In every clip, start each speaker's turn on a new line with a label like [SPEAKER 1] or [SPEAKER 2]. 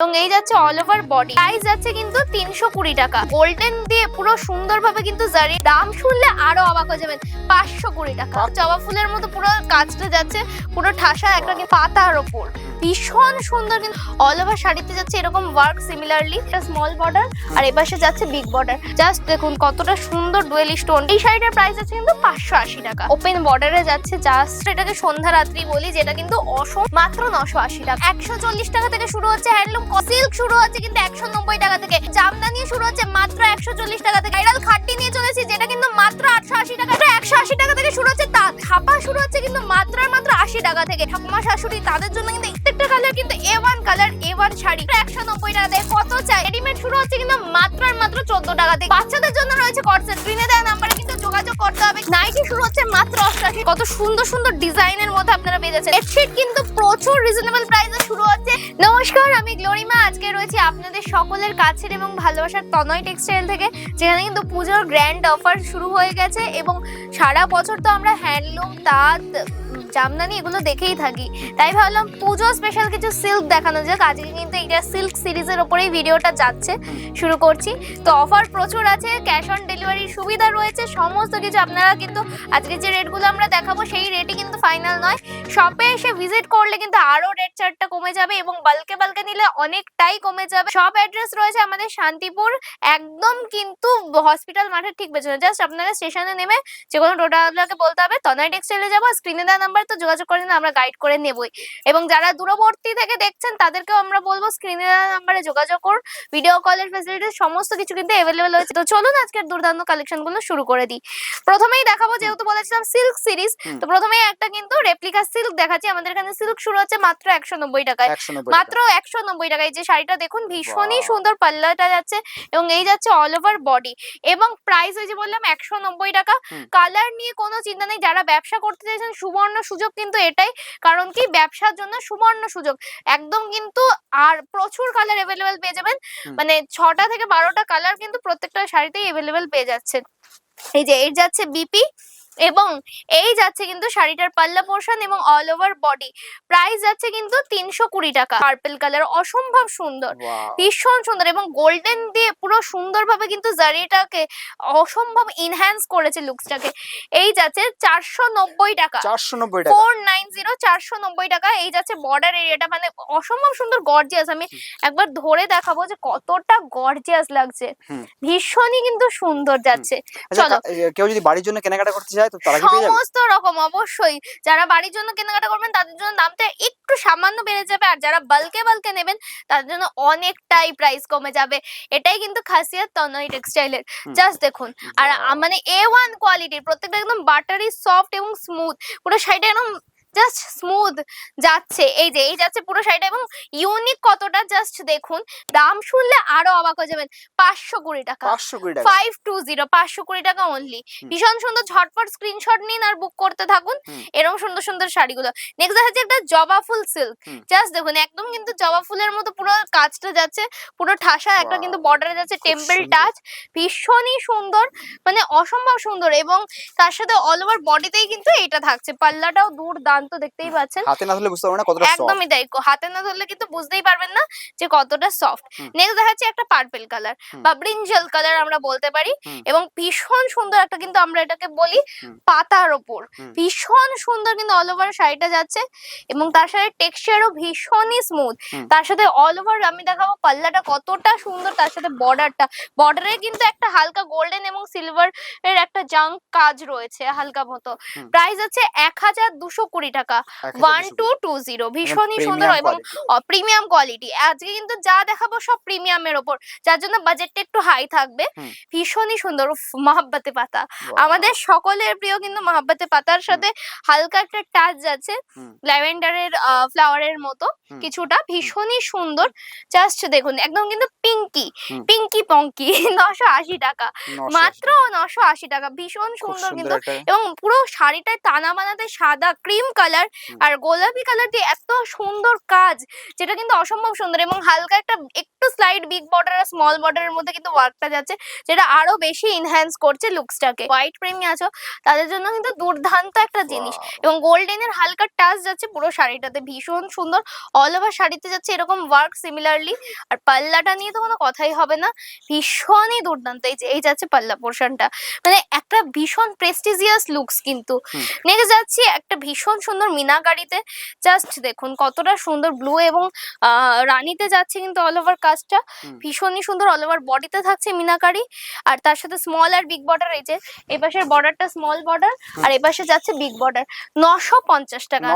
[SPEAKER 1] এবং এই যাচ্ছে অল ওভার বডি প্রাইস যাচ্ছে কিন্তু তিনশো কুড়ি টাকা। গোল্ডেন দিয়ে পুরো সুন্দরভাবে কিন্তু জারি দাম শুনলে আরও অবাক হয়ে যাবেন। পাঁচশো কুড়ি টাকা। জবা ফুলের মতো পুরো কাজটা যাচ্ছে, পুরো ঠাসা একটা পাতার ওপর। ভীষণ সুন্দর কিন্তু অল ওভার শাড়িতে যাচ্ছে এরকম ওয়ার্ক সিমিলারলি একটা স্মল বর্ডার আর এপাশে যাচ্ছে বিগ বর্ডার জাস্ট দেখুন কতটা সুন্দর ডুয়েল স্টোন এই শাড়িটার প্রাইস আছে কিন্তু পাঁচশো আশি টাকা। ওপেন বর্ডারে যাচ্ছে জাস্ট এটাকে সন্ধ্যা রাত্রি বলি, যেটা কিন্তু অসম মাত্র নশো আশি টাকা। একশো চল্লিশ টাকা থেকে শুরু হচ্ছে হ্যান্ডলুম সিল্ক শুরু হচ্ছে কিন্তু একশো নব্বই টাকা থেকে। জামদানি শুরু হচ্ছে মাত্র একশো চল্লিশ টাকা থেকে। ভাইরাল খাট্টি নিয়ে চলেছি যেটা কিন্তু মাত্র আটশো আশি টাকা একশো আশি টাকা থেকে শুরু হচ্ছে তাঁত ছাপা শুরু হচ্ছে কিন্তু মাত্র মাত্র আশি টাকা থেকে। ঠাকুমা শাশুড়ি তাদের জন্য কিন্তু প্রত্যেকটা কালার কিন্তু A one colour A one sari. একশো নব্বই টাকা থেকে কত চাই? রেডিমেড শুরু হচ্ছে কিন্তু মাত্র মাত্র চোদ্দ টাকা থেকে। বাচ্চাদের জন্য রয়েছে কটসেট স্ক্রিনে দেওয়া নাম্বারে কিন্তু যোগাযোগ করতে হবে। নাইটি অষ্টাশি কত সুন্দর সুন্দর ডিজাইনের মধ্যে আপনারা পেয়ে যাচ্ছেন বেডশিট কিন্তু প্রচুর রিজনেবল প্রাইসে শুরু হচ্ছে। নমস্কার, আমি গ্লোরিমা। আজকে রয়েছি আপনাদের সকলের কাছের এবং ভালোবাসার তনয় টেক্সটাইল থেকে, যেখানে কিন্তু পুজোর গ্র্যান্ড অফার শুরু হয়ে গেছে এবং সারা বছর তো আমরা হ্যান্ডলুম তাঁত জামদানি এগুলো দেখেই থাকি। তাই ভাবলাম পুজো স্পেশাল কিছু সিল্ক দেখানো যাক। আজকে কিন্তু এটা সিল্ক সিরিজের ওপরেই ভিডিওটা যাচ্ছে, শুরু করছি। তো অফার প্রচুর আছে ক্যাশ অন ডেলিভারির সুবিধা রয়েছে, সমস্ত কিছু আপনারা কিন্তু আজকে যে রেটগুলো আমরা দেখাবো, সেই রেটই কিন্তু ফাইনাল নয়। শপে এসে ভিজিট করলে কিন্তু আরও রেট চার্টটা কমে যাবে এবং বালকে বালকে নিলে অনেকটাই কমে যাবে। শপ অ্যাড্রেস রয়েছে আমাদের শান্তিপুর, একদম কিন্তু হসপিটাল মাঠের ঠিক পেছনে। জাস্ট আপনারা স্টেশনে নেমে যে কোনো টোটালকে বলতে হবে। তনয় টেক্সটাইলে যাব স্ক্রিনে দেওয়া নাম্বার তো যোগাযোগ করে নিন আমরা গাইড করে নেবই। এবং যারা দূরবর্তী থেকে দেখছেন তাদেরকেও আমরা বলব স্ক্রিনে নাম্বারে যোগাযোগ করুন ভিডিও কলের ফেসিলিটি সমস্ত কিছু কিন্তু অ্যাভেলেবেল হয়েছে তো চলুন আজকের দুর্দান্ত কালেকশনগুলো শুরু করে দিই। প্রথমেই দেখাবো যেহেতু বলেছিলাম সিল্ক সিরিজ তো প্রথমেই একটা কিন্তু রেপ্লিকা সিল্ক দেখাচ্ছি। আমাদের এখানে সিল্ক শুরু হচ্ছে মাত্র একশো নব্বই টাকায় মাত্র একশো নব্বই টাকায়। যে শাড়িটা দেখুন ভীষণই সুন্দর পাল্লাটা যাচ্ছে এবং এই যাচ্ছে অল ওভার বডি এবং প্রাইস ওই যে বললাম একশো নব্বই টাকা কালার নিয়ে কোনো চিন্তা নেই। যারা ব্যবসা করতে চাইছেন সুবর্ণ সুযোগ কিন্তু এটাই। কারণ কি? ব্যবসার জন্য সুবর্ণ সুযোগ। একদম কিন্তু আর প্রচুর কালার অ্যাভেলেবেল পেয়ে যাবেন। মানে ছটা থেকে বারোটা কালার কিন্তু প্রত্যেকটা শাড়িতেই অ্যাভেলেবেল পেয়ে যাচ্ছে এই যে এর যাচ্ছে বিপি এবং এই যাচ্ছে কিন্তু শাড়িটার পাল্লা পোর্শন এবং অল ওভার বডি প্রাইস যাচ্ছে কিন্তু তিনশো কুড়ি টাকা। পার্পেল কালার অসম্ভব সুন্দর। ভীষণ সুন্দর এবং গোল্ডেন দিয়ে পুরো সুন্দরভাবে কিন্তু জারিটাকে অসম্ভব ইনহ্যান্স করেছে লুকসটাকে এই যাচ্ছে চারশো নব্বই টাকা।
[SPEAKER 2] চারশো নব্বই টাকা।
[SPEAKER 1] ফোর নাইন জিরো চারশো নব্বই টাকা। এই যাচ্ছে বর্ডার এরিয়াটা মানে অসম্ভব সুন্দর গর্জিয়াস আমি একবার ধরে দেখাবো যে কতটা গর্জিয়াস লাগছে। ভীষণই কিন্তু সুন্দর যাচ্ছে।
[SPEAKER 2] আচ্ছা,
[SPEAKER 1] চলো।
[SPEAKER 2] কেউ যদি বাড়ির জন্য কেনাকাটা করতে চায় তো তারা কি পেয়ে যাবে।
[SPEAKER 1] সমস্ত রকম অবশ্যই। যারা বাড়ির জন্য কেনাকাটা করবেন তাদের জন্য দামটা একটু সামান্য বেড়ে যাবে। আর যারা বালকে বালকে নেবেন তাদের জন্য অনেকটাই প্রাইস কমে যাবে। এটাই কিন্তু খাসিয়াত তনয় টেক্সটাইলের জাস্ট দেখুন আর মানে এ ওয়ান কোয়ালিটির প্রত্যেকটা একদম বাটারি সফট এবং স্মুথ পুরো শাড়িটা একদম জাস্ট স্মুথ যাচ্ছে। এই যে এই যাচ্ছে পুরো শাড়িটা এবং ইউনিক কতটা জাস্ট দেখুন দাম শুনলে আরও অবাক হয়ে যাবেন। পাঁচশো কুড়ি টাকা। ফাইভ টু জিরো পাঁচশো কুড়ি টাকা অনলি ভীষণ সুন্দর ঝটপট স্ক্রিনশট নিন আর বুক করতে থাকুন। এরকম সুন্দর সুন্দর শাড়িগুলো। নেক্সট দেখাচ্ছে একটা জবা ফুল সিল্ক জাস্ট দেখুন একদম কিন্তু জবা ফুলের মতো পুরো কাজটা যাচ্ছে পুরো ঠাসা একটা. কিন্তু বর্ডারে যাচ্ছে টেম্পল টাচ ভীষণই সুন্দর মানে অসম্ভব সুন্দর এবং তার সাথে অল ওভার বডিতেই কিন্তু এটা থাকছে। পাল্লাটাও দুর্দান্ত দেখতেই পাচ্ছেন।
[SPEAKER 2] হাতে না ধরলে বুঝতে পারবে না কতটা soft।
[SPEAKER 1] একদমই তাই হাতে না ধরলে কিন্তু বুঝতেই পারবেন না যে কতটা সফট। নেক্সট দেখাচ্ছে একটা পার্পল কালার বা ব্রিঞ্জাল কালার আমরা বলতে পারি এবং ভীষণ সুন্দর একটা কিন্তু আমরা এটাকে বলি পাতার ওপর। ভীষণ সুন্দর কিন্তু অল ওভার শাড়িটা যাচ্ছে এবং তার সাথে টেক্সচারও ভীষণই স্মুথ তার সাথে অল ওভার আমি দেখাবো পাল্লাটা কতটা সুন্দর তার সাথে বর্ডারটা বর্ডারে কিন্তু একটা হালকা গোল্ডেন এবং সিলভার এর একটা জাঙ্ক কাজ রয়েছে হালকা মতো। প্রাইস আছে এক হাজার দুশো কুড়ি টাকা। ওয়ান টু টু জিরো ভীষণই সুন্দর এবং প্রিমিয়াম কোয়ালিটি আজকে কিন্তু যা দেখাবো সব প্রিমিয়ামের ওপর। যার জন্য বাজেটটা একটু হাই থাকবে। ভীষণই সুন্দর। মহাব্বাতে পাতা। আমাদের সকলের প্রিয় কিন্তু মহাব্বাতে পাতার সাথে হালকা একটা টাচ
[SPEAKER 2] হুম।
[SPEAKER 1] ল্যাভেন্ডারের ফ্লাওয়ারের মতো। কিছুটা ভীষণই সুন্দর। জাস্ট দেখুন একদম কিন্তু পিঙ্কি পিঙ্কি পঙ্কি নশো আশি টাকা। মাত্র নশো আশি টাকা। ভীষণ সুন্দর
[SPEAKER 2] সুন্দর
[SPEAKER 1] কিন্তু। এবং পুরো শাড়িটায় টানা বানাতে সাদা ক্রিম কালার আর গোলাপি কালার দিয়ে এত সুন্দর কাজ যেটা কিন্তু অসম্ভব সুন্দর এবং হালকা একটা একটু ছোট্ট স্লাইড বিগ বর্ডার আর স্মল বর্ডারের মধ্যে কিন্তু ওয়ার্কটা যাচ্ছে যেটা আরও বেশি ইনহ্যান্স করছে লুকসটাকে হোয়াইট প্রেমী আছো তাদের জন্য কিন্তু দুর্দান্ত একটা জিনিস. এবং গোল্ডেনের হালকা টাচ যাচ্ছে পুরো শাড়িটাতে। ভীষণ সুন্দর অল ওভার শাড়িতে যাচ্ছে এরকম ওয়ার্ক সিমিলারলি আর পাল্লাটা নিয়ে তো কোনো কথাই হবে না। ভীষণই দুর্দান্ত। এই যে এই যাচ্ছে পাল্লা পোর্শনটা মানে একটা ভীষণ প্রেস্টিজিয়াস লুকস কিন্তু। নেক্সট যাচ্ছি একটা ভীষণ সুন্দর মিনাকারিতে। জাস্ট দেখুন কতটা সুন্দর ব্লু এবং আহ, রানীতে যাচ্ছে কিন্তু অল ওভার কাজটা ভীষণই সুন্দর অল ওভার বডিতে থাকছে মিনাকারি। আর তার সাথে স্মল আর বিগ বর্ডার এই যে এপাশের বর্ডারটা স্মল বর্ডার আর এপাশে যাচ্ছে বিগ বর্ডার নশো পঞ্চাশ টাকা।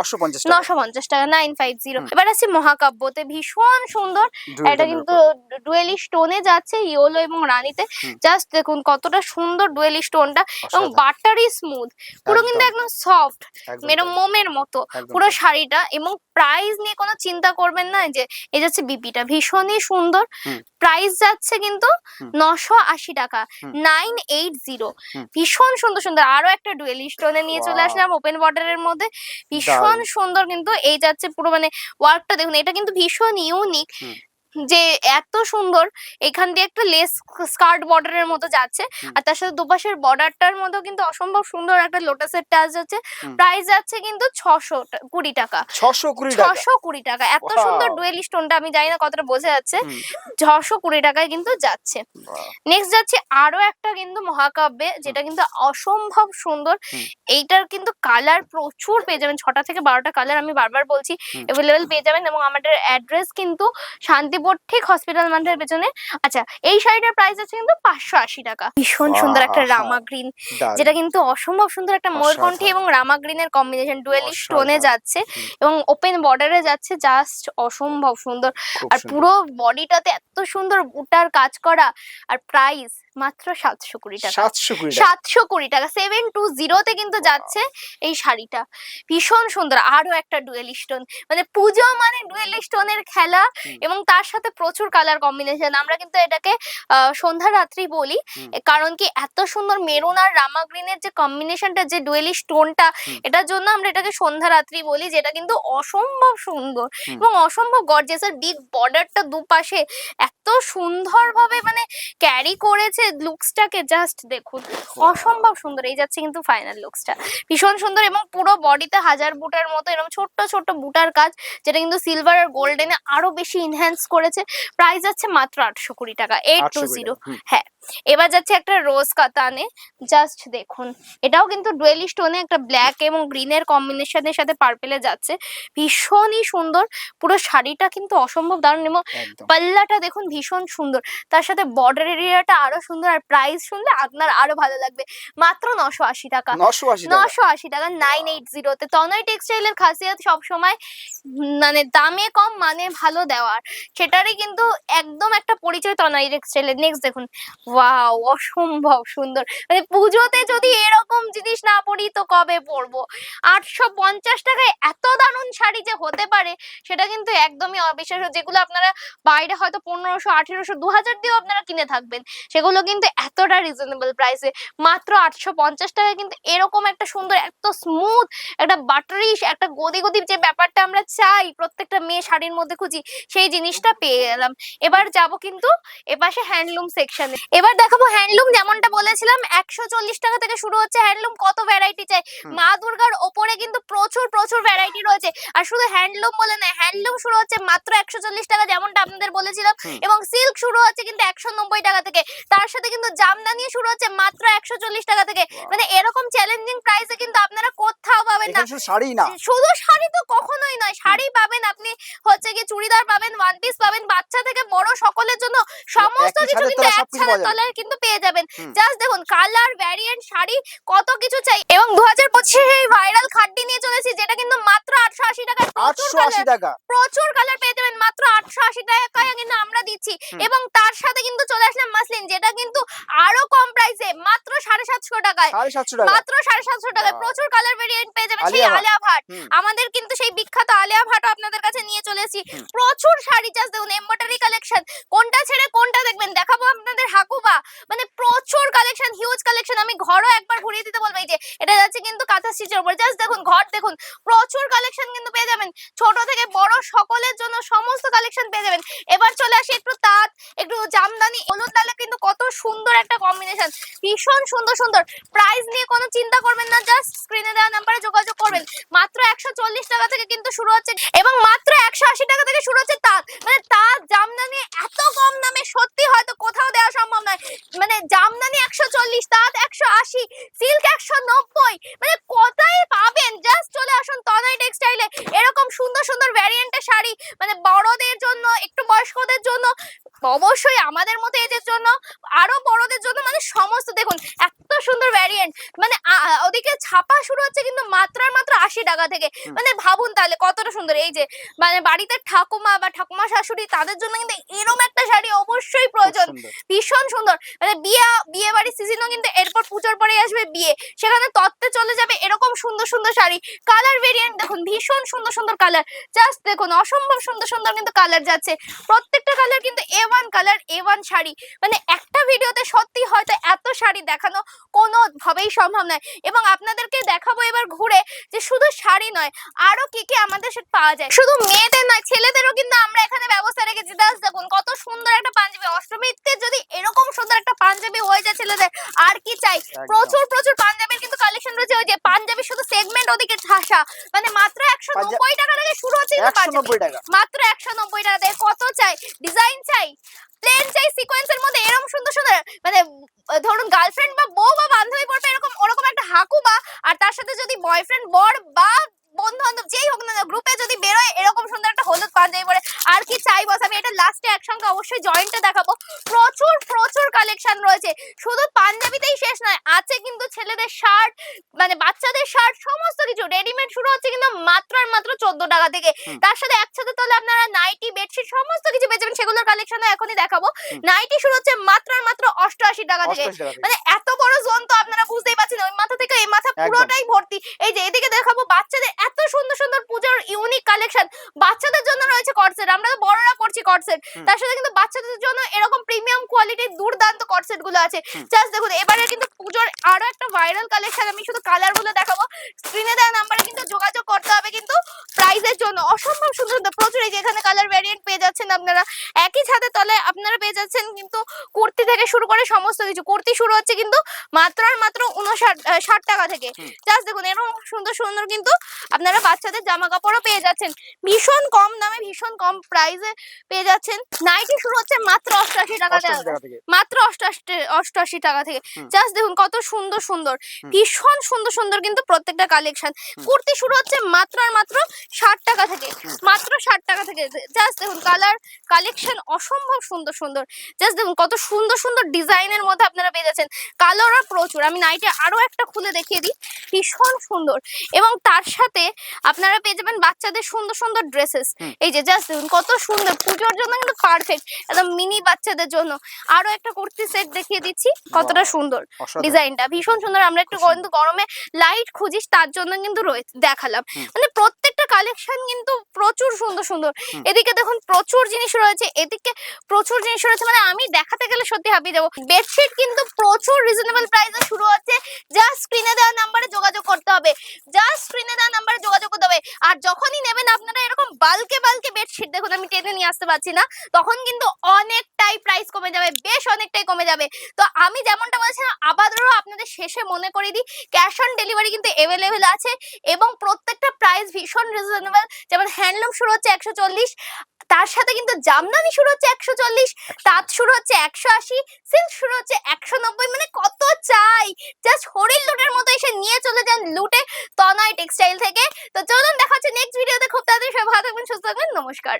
[SPEAKER 2] নশো পঞ্চাশ টাকা।
[SPEAKER 1] নাইন ফাইভ জিরো এবার আছে মহাকাব্যতে ভীষণ সুন্দর। এটা কিন্তু ডুয়েলি স্টোনে যাচ্ছে ইয়োলো এবং রানীতে। জাস্ট দেখুন কতটা সুন্দর ডুয়েলি স্টোনটা এবং বাটারি স্মুথ পুরো কিন্তু
[SPEAKER 2] একদম,
[SPEAKER 1] সফট
[SPEAKER 2] তাই,
[SPEAKER 1] মোমের মতো। পুরো শাড়িটা এবং প্রাইস নিয়ে কোনো চিন্তা করবেন না যে এই যাচ্ছে বিপিটা ভীষণই সুন্দর। প্রাইস যাচ্ছে কিন্তু নশো আশি টাকা নাইন এইট জিরো ভীষণ সুন্দর সুন্দর। আরও একটা ডুয়েল স্টোনে নিয়ে চলে. আসলাম ওপেন বর্ডারের মধ্যে। ভীষণ সুন্দর কিন্তু এই যাচ্ছে পুরো মানে ওয়ার্কটা দেখুন এটা কিন্তু ভীষণ ইউনিক। যে এত সুন্দর এখান দিয়ে একটা লেস স্কার্ট বর্ডারের মতো যাচ্ছে আর তার সাথে দুপাশের বর্ডারটার মধ্যে কিন্তু অসম্ভব সুন্দর একটা লোটাসের টাচ যাচ্ছে প্রাইস যাচ্ছে কিন্তু ছশো কুড়ি টাকা।
[SPEAKER 2] ছশো কুড়ি
[SPEAKER 1] ছশো কুড়ি টাকা। এত সুন্দর. ডুয়েলি স্টোনটা আমি জানি না কতটা বোঝা যাচ্ছে। ছশো কুড়ি টাকায় কিন্তু যাচ্ছে। নেক্সট যাচ্ছে আরও একটা কিন্তু মহাকাব্যে যেটা কিন্তু অসম্ভব সুন্দর। এইটার কিন্তু কালার প্রচুর পেয়ে যাবেন। ছটা থেকে বারোটা কালার আমি বারবার বলছি। অ্যাভেলেবেল পেয়ে যাবেন এবং আমাদের অ্যাড্রেস কিন্তু শান্তিপুর ঠিক হসপিটাল মান্ডের পেছনে। আচ্ছা এই শাড়িটার প্রাইস আছে কিন্তু পাঁচশো আশি টাকা। ভীষণ সুন্দর একটা! রামা গ্রিন যেটা কিন্তু অসম্ভব সুন্দর একটা ময়ূরকণ্ঠী এবং রামা গ্রিনের কম্বিনেশন ডুয়েলি স্টোনে যাচ্ছে এবং ওপেন বর্ডারে যাচ্ছে জাস্ট অসম্ভব সুন্দর। আর। পুরো বডিটাতে এত সুন্দর বুটার কাজ করা আর প্রাইস মাত্র সাতশো কুড়ি টাকা।
[SPEAKER 2] সাতশো কুড়ি
[SPEAKER 1] সাতশো কুড়ি টাকা। সেভেন টু জিরোতে কিন্তু যাচ্ছে এই শাড়িটা। ভীষণ সুন্দর। আরও একটা ডুয়েল স্টোন। মানে পুজো মানে ডুয়েল স্টোনের খেলা এবং তার সাথে প্রচুর কালার কম্বিনেশন। আমরা কিন্তু এটাকে সন্ধ্যা রাত্রি বলি। কারণ কি এত সুন্দর মেরুন আর রামা গ্রিনের যে কম্বিনেশনটা যে ডুয়েলি স্টোনটা। এটার জন্য আমরা এটাকে সন্ধ্যা রাত্রি বলি যেটা কিন্তু অসম্ভব সুন্দর এবং অসম্ভব গর্জিয়াস আর বিগ বর্ডারটা দুপাশে এত সুন্দরভাবে মানে ক্যারি করেছে লুকসটাকে জাস্ট দেখুন অসম্ভব সুন্দর। এই যাচ্ছে কিন্তু ফাইনাল লুকসটা ভীষণ সুন্দর এবং পুরো বডিতে হাজার বুটার মতো এরকম ছোট্ট ছোট্ট বুটার কাজ যেটা কিন্তু সিলভার আর গোল্ডেনে আরও বেশি ইনহ্যান্স করেছে। প্রাইস যাচ্ছে মাত্র আটশো কুড়ি টাকা এইট টু জিরো হ্যাঁ এবার যাচ্ছে একটা রোজ কাতানে জাস্ট দেখুন। এটাও কিন্তু ডুয়েলি স্টোনে একটা ব্ল্যাক এবং গ্রিনের কম্বিনেশনের সাথে পার্পেলে যাচ্ছে। ভীষণই সুন্দর। পুরো শাড়িটা কিন্তু অসম্ভব দারুণ এবং পাল্লাটা দেখুন ভীষণ সুন্দর। তার সাথে বর্ডার এরিয়াটা আরও সুন্দর আর প্রাইস শুনলে আপনার আরও ভালো লাগবে। মাত্র নশো আশি টাকা।
[SPEAKER 2] নশো আশি টাকা।
[SPEAKER 1] নাইন এইট জিরোতে তনয় টেক্সটাইলের খাসিয়াত সবসময় মানে দামে কম মানে ভালো দেওয়ার। সেটারই কিন্তু একদম একটা পরিচয় তনয় টেক্সটাইলের নেক্সট দেখুন। ওয়াও অসম্ভব সুন্দর। মানে পুজোতে যদি এরকম জিনিস না পরি তো কবে পরবো? আটশো পঞ্চাশ টাকায় এত দারুণ শাড়ি যে হতে পারে সেটা কিন্তু একদমই অবিশ্বাস্য। যেগুলো আপনারা বাইরে হয়তো পনেরোশো আঠেরোশো দু হাজার দিয়েও আপনারা কিনে থাকবেন। সেগুলো কিন্তু এতটা রিজনেবল প্রাইসে মাত্র আটশো পঞ্চাশ টাকায় কিন্তু এরকম একটা সুন্দর এত স্মুথ একটা বাটারি একটা গদি গদি যে ব্যাপারটা আমরা চাই প্রত্যেকটা মেয়ে শাড়ির মধ্যে খুঁজি সেই জিনিসটা পেয়ে গেলাম। এবার যাব কিন্তু এপাশে হ্যান্ডলুম সেকশনে এবার দেখাবো হ্যান্ডলুম যেমনটা বলেছিলাম একশো চল্লিশ টাকা থেকে শুরু হচ্ছে হ্যান্ডলুম কত ভ্যারাইটি চাই। মা দুর্গার ওপরে কিন্তু প্রচুর প্রচুর ভ্যারাইটি রয়েছে। আর শুধু হ্যান্ডলুম বলে না হ্যান্ডলুম শুরু হচ্ছে মাত্র একশো চল্লিশ টাকা যেমনটা আপনাদের বলেছিলাম এবং সিল্ক শুরু হচ্ছে কিন্তু একশো নব্বই টাকা থেকে। তার সাথে কিন্তু জামদানি শুরু হচ্ছে মাত্র একশো চল্লিশ টাকা থেকে। মানে এরকম চ্যালেঞ্জিং প্রাইসে কিন্তু আপনারা কোথাও পাবেন না।
[SPEAKER 2] শুধু শাড়ি না।
[SPEAKER 1] শুধু শাড়ি তো কখনোই নয় শাড়ি পাবেন আপনি হচ্ছে কি চুড়িদার পাবেন ওয়ান পিস পাবেন বাচ্চা থেকে বড় সকলের জন্য সমস্ত কিছু কিন্তু এক ছাদের
[SPEAKER 2] পাওয়া
[SPEAKER 1] কিন্তু পেয়ে যাবেন। জাস্ট দেখুন কালার ভ্যারিয়েন্ট শাড়ি কত কিছু চাই। এবং দু হাজার পঁচিশে ভাইরাল খাড্ডি নিয়ে চলেছি যেটা কিন্তু মাত্র আটশো আশি প্রচুর
[SPEAKER 2] আটশো আশি টাকা।
[SPEAKER 1] প্রচুর কালার পেয়ে যাবেন মাত্র আটশো আশি টাকায় কিন্তু আমরা দিচ্ছি। এবং তার সাথে কিন্তু চলে আসলাম মাসলিন যেটা কিন্তু আরও কম প্রাইসে মাত্র সাড়ে সাতশো টাকায়।
[SPEAKER 2] সাড়ে সাতশো টাকা
[SPEAKER 1] মাত্র সাড়ে সাতশো টাকায়। প্রচুর কালার ভেরিয়েন্ট পেয়ে যাবেন। সেই
[SPEAKER 2] আলিয়া ভাট।
[SPEAKER 1] ভাট। আমাদের কিন্তু সেই বিখ্যাত আলিয়া ভাটও আপনাদের কাছে নিয়ে চলে এসেছি। প্রচুর শাড়ি চাষ দেখুন এমব্রয়ডারি কালেকশন কোনটা ছেড়ে কোনটা দেখবেন? দেখাবো আপনাদের হাকুবা। মানে প্রচুর কালেকশন হিউজ কালেকশন আমি ঘরও একবার ঘুরিয়ে দিতে বলব। এই যে এটা যাচ্ছে কিন্তু কাঁথা স্টিচের উপর। জাস্ট দেখুন ঘর দেখুন। প্রচুর কালেকশন কিন্তু পেয়ে যাবেন। ছোট থেকে বড় সকলের জন্য সমস্ত কালেকশন পেয়ে যাবেন। এবার চলে আসি একটু তাঁত, একটু জামদানি। হলুদ লালে কিন্তু কত সুন্দর একটা কম্বিনেশন ভীষণ সুন্দর সুন্দর। প্রাইস নিয়ে কোনো চিন্তা করবেন না জাস্ট স্ক্রিনে দেওয়া নাম্বারে যোগাযোগ করবেন। মাত্র একশো টাকা থেকে কিন্তু শুরু হচ্ছে এবং মাত্র একশো টাকা থেকে শুরু হচ্ছে তাঁত। মানে তাঁত, জামদানি এত কম দামে সত্যি হয়তো কোথাও দেওয়া সম্ভব নয়। মানে জামদানি একশো চল্লিশ, তাঁত একশো আশি সিল্ক একশো নব্বই। মানে কোথায় পাবেন? জাস্ট চলে আসুন তনাই টেক্সট টেক্সটাইলে এরকম সুন্দর সুন্দর ভ্যারিয়েন্টের শাড়ি মানে বড়দের জন্য একটু বয়স্কদের জন্য অবশ্যই আমাদের মতো এজের জন্য আরও বড়দের জন্য মানে সমস্ত দেখুন এত সুন্দর ভ্যারিয়েন্ট মানে ওদিকে ছাপা শুরু হচ্ছে কিন্তু মাত্রার মাত্র আশি টাকা থেকে। মানে ভাবুন তাহলে কতটা সুন্দর এই যে মানে বাড়িতে ঠাকুমা বা ঠাকুমা শাশুড়ি তাদের জন্য কিন্তু এরম একটা শাড়ি অবশ্যই প্রয়োজন। ভীষণ সুন্দর। মানে বিয়ে বিয়ে বাড়ির সিজনও কিন্তু এরপর পুজোর পরে আসবে বিয়ে। সেখানে তত্ত্বে চলে যাবে এরকম সুন্দর সুন্দর শাড়ি। কালার ভেরিয়েন্ট দেখুন ভীষণ ভীষণ সুন্দর সুন্দর কালার জাস্ট দেখুন অসম্ভব সুন্দর সুন্দর কিন্তু কালার যাচ্ছে। প্রত্যেকটা কালার কিন্তু A one colour A one sari. মানে একটা ভিডিওতে সত্যি হয়তো এত শাড়ি দেখানো কোনোভাবেই সম্ভব নয়। এবং আপনাদেরকে দেখাবো এবার ঘুরে যে শুধু শাড়ি নয় আরও কি কি আমাদের পাওয়া যায়। শুধু মেয়েদের নয় ছেলেদেরও কিন্তু আমরা এখানে ব্যবস্থা রেখেছি। দাস দেখুন কত সুন্দর একটা পাঞ্জাবি। অষ্টমীতে যদি এরকম সুন্দর একটা পাঞ্জাবি হয়ে যায় ছেলেদের আর কি চাই? প্রচুর প্রচুর পাঞ্জাবির কিন্তু কালেকশন রয়েছে। ওই যে পাঞ্জাবি শুধু সেগমেন্ট ওদিকে ঠাসা। মানে মাত্র
[SPEAKER 2] এক
[SPEAKER 1] 190 টাকা থেকে শুরু হচ্ছে
[SPEAKER 2] 190 টাকা।
[SPEAKER 1] মাত্র 190 টাকা দিয়ে কত চাই? ডিজাইন চাই? প্লেন চাই? সিকোয়েন্সের মধ্যে এরকম সুন্দর সুন্দর মানে ধরুন গার্লফ্রেন্ড বা বউ বা বান্ধবী পড়বে এরকম ওরকম একটা হাকু বা আর তার সাথে যদি বয়ফ্রেন্ড বর বা বন্ধু বান্ধব যেই হোক না গ্রুপে যদি বেরোয় এরকম সুন্দর একটা হলুদ পাঞ্জাবি পরে। আর কি চাই বস? আমি এটা লাস্টে একসঙ্গে অবশ্যই জয়েন্টে দেখাবো। কালেকশন রয়েছে। শুধু পাঞ্জাবিতেই শেষ নয় আছে কিন্তু ছেলেদের শার্ট মানে বাচ্চাদের শার্ট সমস্ত কিছু। রেডিমেড শুরু হচ্ছে কিন্তু মাত্র আর মাত্র চোদ্দ টাকা থেকে। তার সাথে একসাথে তাহলে আপনারা নাইটি বেডশিট সমস্ত কিছু পেয়ে যাবেন। সেগুলোর কালেকশন এখনই দেখাবো। নাইটি শুরু হচ্ছে মাত্র আর মাত্র অষ্টআশি টাকা থেকে।
[SPEAKER 2] অষ্টআশি টাকা থেকে।
[SPEAKER 1] মানে এত বড় জোন তো আপনারা বুঝতেই পারছেন ওই মাথা থেকে এই মাথা পুরোটাই ভর্তি। এই যে এদিকে দেখাবো বাচ্চাদের এত সুন্দর সুন্দর পুজোর ইউনিক কালেকশন বাচ্চাদের জন্য রয়েছে কটসেট আমরা তো বড়রা করছি কটসেট তার সাথে কিন্তু বাচ্চাদের জন্য এরকম প্রিমিয়াম কোয়ালিটির দুর্দান্ত কটসেটগুলো আছে। জাস্ট দেখুন এবারে কিন্তু পুজোর আরও একটা ভাইরাল কালেকশন আমি শুধু কালারগুলো দেখাবো। স্ক্রিনে দেওয়া নাম্বারে কিন্তু যোগাযোগ করতে হবে কিন্তু প্রাইজের জন্য। অসম্ভব সুন্দর প্রচুর এই যে এখানে কালার ভ্যারিয়েন্ট পেয়ে যাচ্ছেন আপনারা। একই ছাদের তলে আপনারা পেয়ে যাচ্ছেন কিন্তু কুর্তি থেকে শুরু করে সমস্ত কিছু। কুর্তি শুরু হচ্ছে কিন্তু মাত্র আর মাত্র উনষাট ষাট টাকা থেকে। জাস্ট দেখুন এরকম সুন্দর সুন্দর কিন্তু আপনারা বাচ্চাদের জামা কাপড়ও পেয়ে যাচ্ছেন। ভীষণ কম দামে ভীষণ কম প্রাইসে পেয়ে যাচ্ছেন। নাইটি শুরু হচ্ছে মাত্র অষ্টআশি টাকা মাত্র অষ্টআশি অষ্টআশি টাকা থেকে। জাস্ট দেখুন কত সুন্দর সুন্দর। ভীষণ সুন্দর সুন্দর কিন্তু প্রত্যেকটা কালেকশন কুর্তি শুরু হচ্ছে মাত্র আর মাত্র ষাট টাকা থেকে। মাত্র ষাট টাকা থেকে। জাস্ট দেখুন কালার কালেকশন অসম্ভব সুন্দর সুন্দর। জাস্ট দেখুন কত সুন্দর সুন্দর ডিজাইনের মধ্যে আপনারা পেয়ে যাচ্ছেন। কালারও প্রচুর। আমি নাইটে আরও একটা খুলে দেখিয়ে দিই। ভীষণ সুন্দর। এবং তার সাথে আপনারা পেয়ে যাবেন বাচ্চাদের সুন্দর সুন্দর ড্রেসেস এই যে জাস্ট দেখুন কত সুন্দর। পুজোর জন্য কিন্তু পারফেক্ট একদম মিনি বাচ্চাদের জন্য। আরও একটা কুর্তি সেট দেখিয়ে দিচ্ছি। কতটা সুন্দর। ডিজাইনটা। ভীষণ সুন্দর। আমরা একটু কিন্তু গরমে লাইট খুঁজিস তার জন্য কিন্তু রয়েছে দেখালাম। মানে প্রত্যেকটা কালেকশন কিন্তু প্রচুর সুন্দর সুন্দর। এদিকে দেখুন প্রচুর জিনিস রয়েছে এদিকে প্রচুর জিনিস রয়েছে মানে আমি দেখাতে গেলে সত্যি হাঁপিয়ে যাব। বেডশিট কিন্তু প্রচুর রিজনেবল প্রাইসে শুরু হচ্ছে জাস্ট স্ক্রিনে দেওয়া নাম্বারে যোগাযোগ করতে হবে। জাস্ট স্ক্রিনে দেওয়া নাম্বারে যোগাযোগ করতে হবে। আর যখনই নেবেন আপনারা এরকম বালকে বালকে বেডশিট দেখুন আমি টেনে নিয়ে আসতে পারছি না তখন কিন্তু অনেকটাই প্রাইস কমে যাবে বেশ অনেকটাই কমে যাবে। তো আমি যেমনটা বলছিলাম আবারও আপনাদের শেষে মনে করে দিই ক্যাশ অন ডেলিভারি কিন্তু অ্যাভেলেবেল আছে এবং প্রত্যেকটা প্রাইস ভীষণ রিজনেবল যেমন হ্যান্ডলুম শুরু হচ্ছে একশো চল্লিশ তার সাথে কিন্তু জামদানি শুরু হচ্ছে একশো চল্লিশ তাঁত শুরু হচ্ছে একশো আশি সিল্ক শুরু হচ্ছে একশো নব্বই মানে কত চাই। জাস্ট হরিণ লুটের মতো এসে নিয়ে চলে যান লুটে তনয় টেক্সটাইল থেকে। তো চলুন দেখা হচ্ছে নেক্সট ভিডিওতে খুব তাড়াতাড়ি সব ভালো থাকবেন সুস্থ থাকবেন নমস্কার।